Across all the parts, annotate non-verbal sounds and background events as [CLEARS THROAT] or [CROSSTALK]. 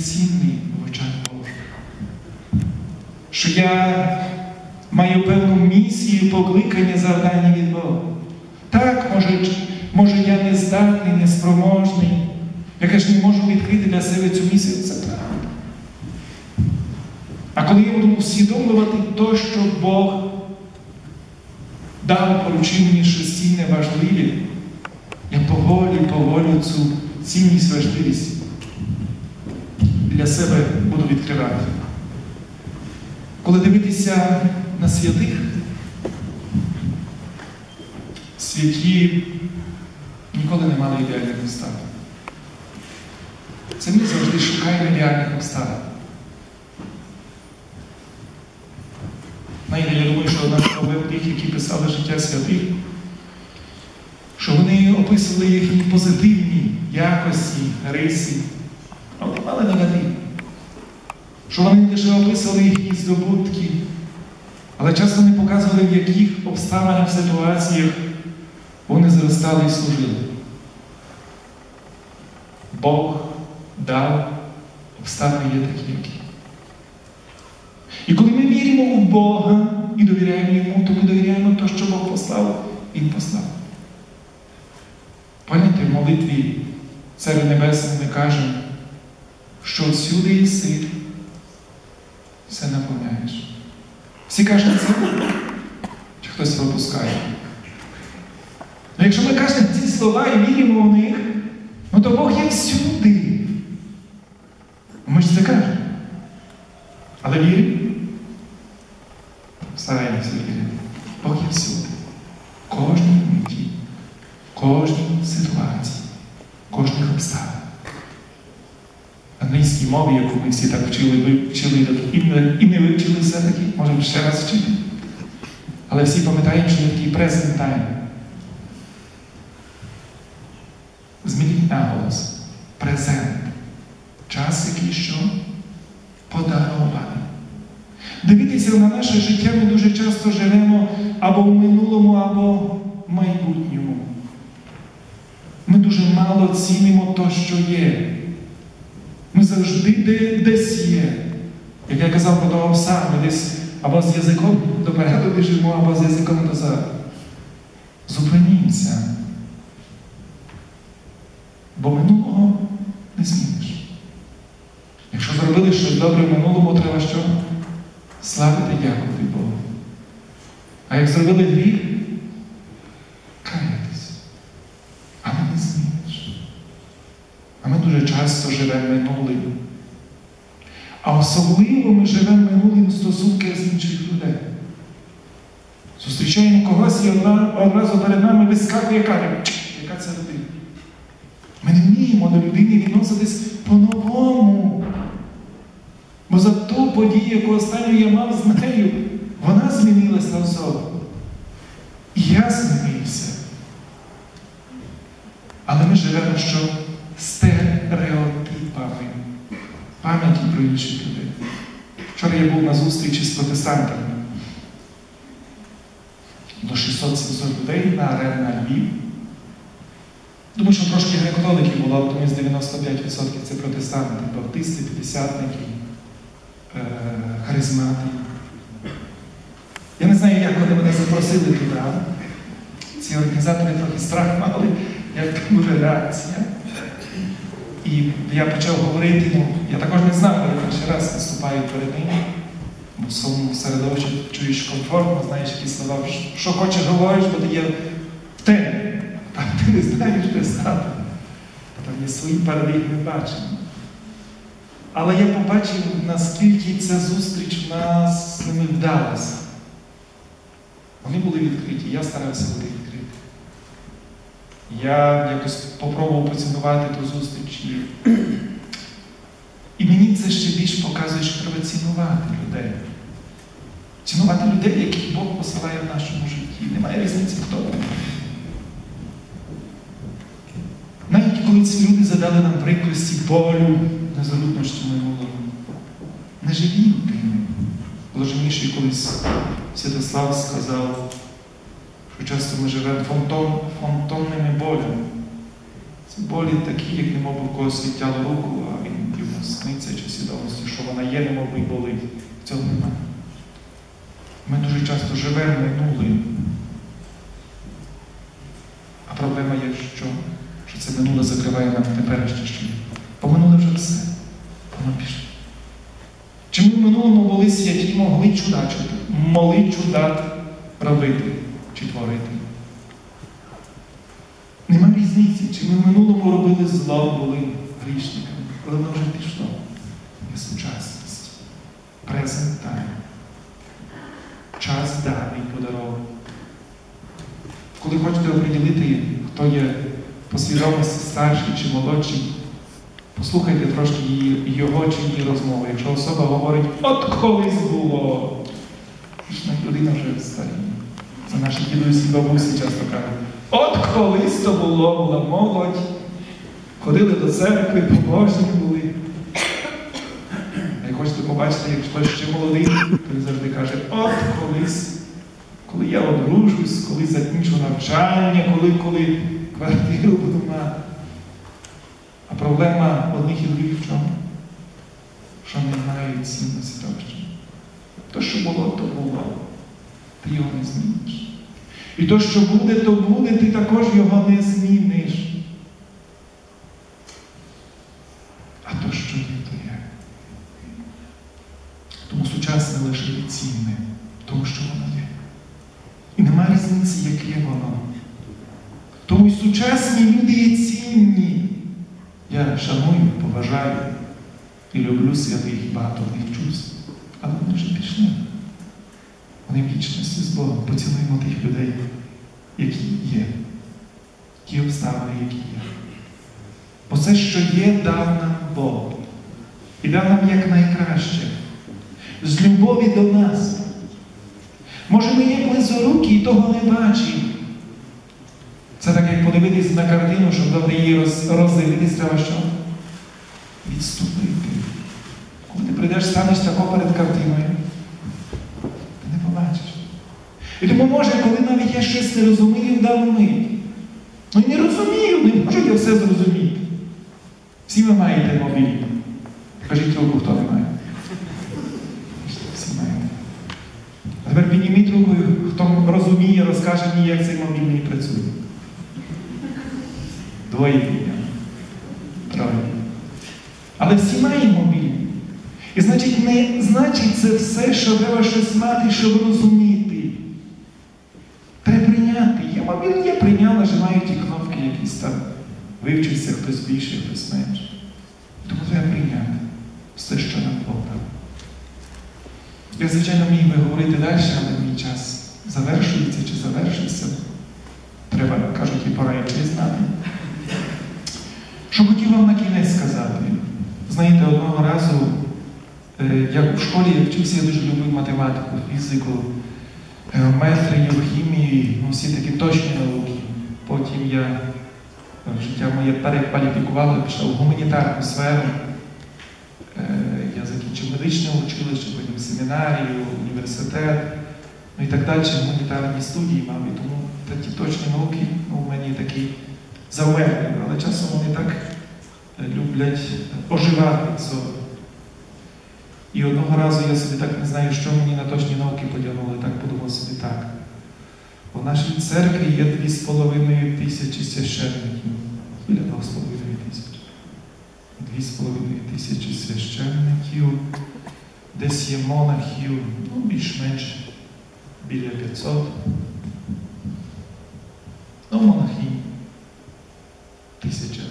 цінний в очах Божих. Що я маю певну місію, покликання, завдання від Бога. Так, може, може я не здатний, неспроможний. Я ж не можу відкрити для себе цю місію, це правда. А коли я буду усвідомлювати те, що Бог дав поручив мені щось цінне важливе, я поволі, поволі цю цінність, важливість для себе буду відкривати. Коли дивитися на святих, святі ніколи не мали ідеальних обставин. Це ми завжди шукаємо ідеальних обставин. Знаєте, я думаю, що наш проблем тих, які писали життя святих, що вони описували їхні позитивні якості, риси, але мали негатив. Що вони лише описували їхні здобутки, але часто не показували, в яких обставинах, ситуаціях вони зростали і служили. Бог дав обставини є такі, які. І коли ми віримо в Бога і довіряємо Йому, то ми довіряємо те, що Бог послав, Він послав. Пам'ятаєте, в молитві Царю Небесний ми кажемо, що всюди є єси, все наповняєш. Всі кажуть це, чи хтось пропускає. Ну, якщо ми кажемо ці слова і віримо в них, ну то Бог є всюди. Ми ж це кажемо. Але віримо? Стараємося вірити. Бог є всюди. Кожній миті, кожній ситуації, кожних обставинах. Англійській мові, яку ми всі так вчили, вивчили і не, і не вивчили все-таки, можемо ще раз вчити. Але всі пам'ятаємо, що є такий present time. Змініть наголос. Презент. Час, який що подарований. Дивіться на наше життя, ми дуже часто живемо або в минулому, або в майбутньому. Ми дуже мало цінимо то, що є. Ми завжди десь є. Як я казав про того пса, ми десь або з язиком допереду біжимо, або з язиком дозаду. Зупинімося. Бо минулого не зміниш. Якщо зробили щось добре в минулому, треба що? Славити, дякувати Богу. А як зробили гріх, каятись. А ми не зміниш. А ми дуже часто живемо минулим. А особливо ми живемо минулим в стосунках з інших людей. Зустрічаємо когось і одразу перед нами вискакує каже, яка це людина. Ми не вміємо до людини відноситись по-новому. Бо за ту подію, яку останню я мав з нею, вона змінилася особа. І я змінився. Але ми живемо що інших людей. Вчора я був на зустрічі з протестантами. До 600-700 людей на арені Львів. Думаю, що трошки греко-католиків було, тому з 95% це протестанти, баптисти, п'ятдесятники, е, харизмати. Я не знаю, як вони мене запросили туди. Ці організатори трохи страх мали, як там буде реакція. І я почав говорити, ну, я також не знав, коли перший раз виступаю перед ними. Бо в своєму середовищі чуєш комфортно, знаєш які слова, що хочеш говориш, бо ти є в темі. Там ти не знаєш, де стати. Там є свої парадигми бачення. Але я побачив, наскільки ця зустріч в нас з ними вдалася. Вони були відкриті, я старався бути відкритим. Я якось попробував поцінувати ту зустріч. [CLEARS THROAT] І, мені це ще більш показує, що треба цінувати людей. Цінувати людей, яких Бог посилає в нашому житті. Немає різниці, хто. Навіть коли ці люди задали нам прикрості болю, незалюбності минулого, не живімо тими. Блаженніший колись Святослав сказав, що часто ми живемо фонтон, фонтонними болями. Це болі такі, як немов у когось відтяло руку, а він йому сниться вона є, немов би болить. Цього немає. Ми дуже часто живемо минулим. А проблема є, що, що це минуле закриває нам теперішнє що є. Бо минуле вже все. Воно пішло. Чи в минулому були святі, могли чудачити, могли чудати робити чи творити? Нема різниці, чи ми в минулому робили зло, були грішниками, але воно вже пішло. Є сучасність. Презент тайм. Час даний подарований. Коли хочете оприділити, хто є по свідомості старший чи молодший, послухайте трошки його чи її розмови. Якщо особа говорить, от колись було, людина вже старіє. Це наші дідусі бабусі часто кажуть. От колись то було, була молодь, ходили до церкви, побожні були. А як хочете побачити, як хтось ще молодий, то він завжди каже, от колись, коли я одружусь, коли закінчу навчання, коли, коли квартиру буду мати. А проблема одних і других в чому? Що не знають цінності того, що. То, що було, то було. Ти його не зміниш. І то, що буде, то буде, ти також його не зміниш. А то, що є, то є. Тому сучасне лише цінне, тому що воно є. І нема різниці, яке воно. Тому й сучасні люди є цінні. Я шаную, поважаю і люблю святих і багато в них чувств. Але вони вже пішли. Вони в з Богом. Поцілуємо тих людей, які є, ті обставини, які є. Бо все, що є, дав нам Бог. І дав нам якнайкраще. З любові до нас. Може, ми є близорукі і того не бачимо. Це так, як подивитись на картину, щоб добре її роз, роздивитись, треба що? Відступити. Коли ти прийдеш, станеш тако перед картиною. І тому може, коли навіть я щось не розумію, дав мить. Ну не розумію, не можу я все зрозуміти. Всі ви маєте мобілі. Покажіть руку, хто не має. Всі маєте. А тепер підніміть руку, хто розуміє, розкаже мені, як цей мобільний працює. Двоє підняли. Троє. Але всі маємо мобільні. І значить, не значить це все, що треба щось мати, щоб розуміти. Треба я прийняла, що мають ті кнопки якісь там. Вивчився хтось більше, хтось менше. Тому треба прийняти все, що нам Бог. Я, звичайно, міг би говорити далі, але мій час завершується чи завершився. Треба, кажуть, і пора і знати. Що хотів вам на кінець сказати. Знаєте, одного разу, е, як в школі я вчився, я дуже любив математику, фізику, геометрію, хімію, ну, всі такі точні науки. Потім я е, життя моє перекваліфікувало, пішов в гуманітарну сферу. Е, Я закінчив медичне училище, потім семінарію, університет, ну і так далі, гуманітарні студії мав. І тому такі точні науки ну, у мене такі завмерли, але часом вони так люблять оживати. І одного разу я собі так не знаю, що мені на точні науки подягнули, так подумав собі так. У нашій церкві є дві з половиною тисячі священників. Біля двох з половиною тисяч. Дві з половиною тисячі священників. Десь є монахів, ну, більш-менш біля 500. Ну, монахинь тисяча.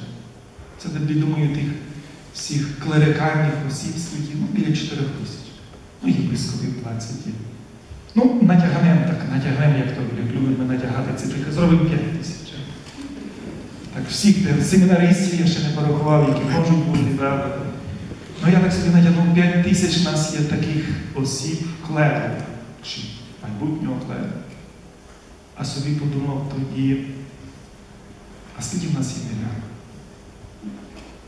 Це тоді, думаю, тих всіх клерикальних осіб світів, ну, біля 4 тисяч. Ну, є близько 20 є. Ну, натягнемо так, натягнемо, як то любимо натягати цифри, зробимо 5 тисяч. Так, всіх семінаристів я ще не порахував, які можуть бути, правда. Ну, я так собі натягнув 5 тисяч, у нас є таких осіб клеру, чи майбутнього клеру. А собі подумав тоді, а скільки в нас є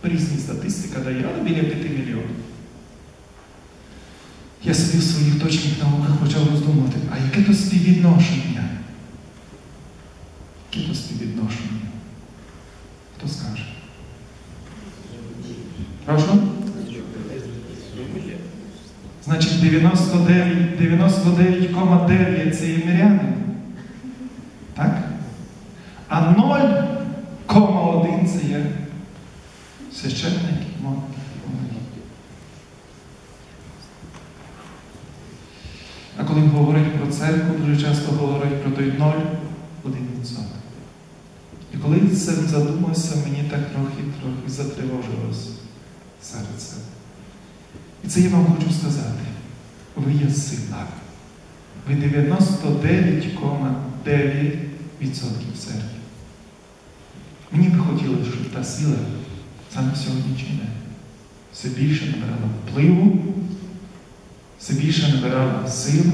мільярдів? Різні статистика дає, але біля 5 мільйонів. Я собі в своїх точних науках почав роздумувати, а яке то співвідношення? Яке то співвідношення? Хто скаже? Прошу? Значить 99, 99,9 це є мирянин. Так? А 0,1 це є священник. Мо- А коли говорять про церкву, дуже часто говорять про той 0,1%. І коли це задумався, мені так трохи трохи затривожилось серце. І це я вам хочу сказати. Ви є сила. Ви 99,9% церкви. Мені би хотілося, щоб та сила саме сьогоднішній день все більше набирала впливу, все більше набирала сили,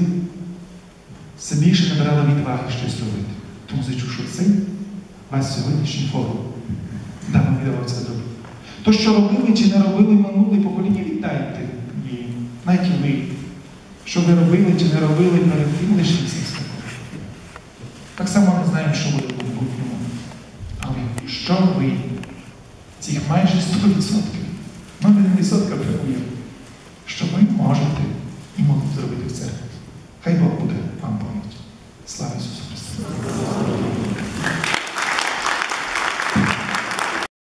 все більше набирала відваги щось робити. Тому зачу, що це ваш сьогоднішній форум. Да, ми віддали це зробити. То, що робили чи не робили минулі покоління, віддайте їм. Навіть ви. Що ви робили чи не робили перед тим, лишіться цих майже 100%, ну не відсотка бракує,